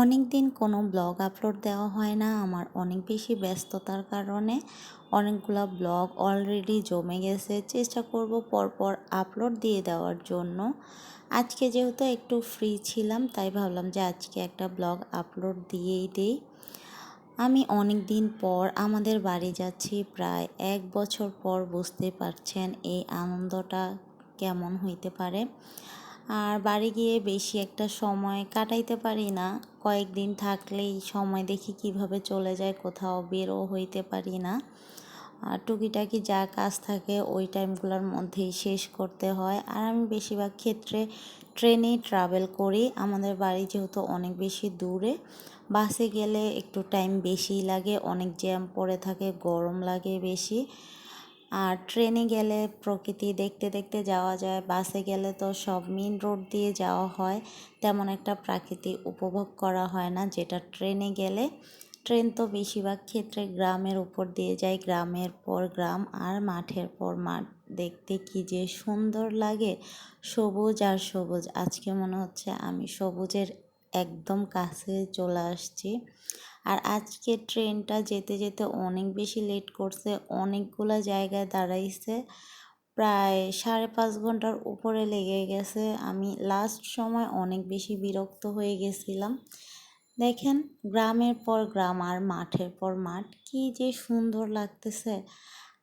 অনেক দিন কোনো ব্লগ আপলোড দেওয়া হয় না। আমার অনেক বেশি ব্যস্ততার কারণে অনেকগুলো ব্লগ অলরেডি জমে গেছে। চেষ্টা করব পরপর আপলোড দিয়ে দেওয়ার জন্য। আজকে যেহেতু একটু ফ্রি ছিলাম, তাই ভাবলাম যে আজকে একটা ব্লগ আপলোড দিয়েই দিই। আমি অনেক দিন পর আমাদের বাড়ি যাচ্ছি, প্রায় এক বছর পর বুঝতে পারছেন এই আনন্দটা কেমন হইতে পারে। আর বাড়ি গিয়ে বেশি একটা সময় কাটাইতে পারি না। কয়েকদিন থাকলেই সময় দেখি কীভাবে চলে যায়, কোথাও বেরো হইতে পারি না। আর টুকিটাকি যা কাজ থাকে ওই টাইমগুলোর মধ্যেই শেষ করতে হয়। আর আমি বেশিরভাগ ক্ষেত্রে ট্রেনেই ট্রাভেল করি। আমাদের বাড়ি যেহেতু অনেক বেশি দূরে, বাসে গেলে একটু টাইম বেশিই লাগে, অনেক জ্যাম পড়ে থাকে, গরম লাগে বেশি। আর ট্রেনে গেলে প্রকৃতি দেখতে দেখতে যাওয়া যায়। বাসে গেলে তো সব মেন রোড দিয়ে যাওয়া হয়। তেমন একটা প্রাকৃতি উপভোগ করা হয় না, যেটা ট্রেনে গেলে। ট্রেন তো বেশিরভাগ ক্ষেত্রে গ্রামের উপর দিয়ে যায়, গ্রামের পর গ্রাম আর মাঠের পর মাঠ। দেখতে কি যে সুন্দর লাগে, সবুজ আর সবুজ। আজকে মনে হচ্ছে আমি সবুজের একদম কাছে চলে আসছি। আর আজকে ট্রেনটা যেতে যেতে অনেক বেশি লেট করছে, অনেকগুলো জায়গায় দাঁড়াইছে। প্রায় সাড়ে পাঁচ ঘণ্টার উপরে লেগে গেছে। আমি লাস্ট সময় অনেক বেশি বিরক্ত হয়ে গেছিলাম। দেখেন, গ্রামের পর গ্রাম আর মাঠের পর মাঠ, কি যে সুন্দর লাগতেছে।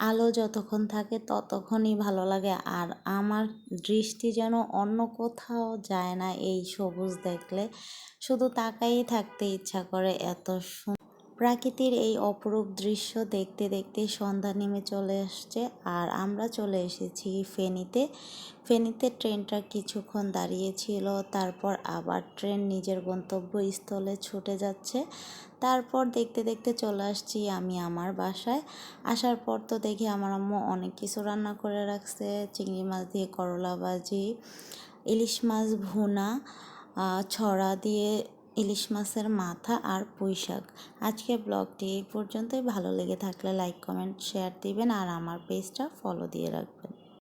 আলো যতক্ষণ থাকে ততক্ষণই ভালো লাগে। আর আমার দৃষ্টি যেন অন্য কোথাও যায় না এই সবুজ দেখলে। শুধু তাকাই থাকতে ইচ্ছা করে এত প্রাকৃতির এই অপরূপ দৃশ্য দেখতে দেখতে সন্ধ্যা নেমে চলে আসছে আর আমরা চলে এসেছি ফেনীতে। ফেনীতে ট্রেনটা কিছুক্ষণ দাঁড়িয়েছিল, তারপর আবার ট্রেন নিজের গন্তব্যস্থলে ছুটে যাচ্ছে। তারপর দেখতে দেখতে চলে আসছি আমি আমার বাসায়। আসার পর তো দেখি আমার আম্মু অনেক কিছু রান্না করে রাখছে, চিংড়ি মাছ দিয়ে করলা ভাজি, ইলিশ মাছ ভুনা ছড়া দিয়ে ইলিশ মাছের মাথা আর পুঁই শাক আজকে ব্লগটি এই পর্যন্তই। ভালো লেগে থাকলে লাইক, কমেন্ট, শেয়ার দিবেন আর আমার পেজটা ফলো দিয়ে রাখবেন।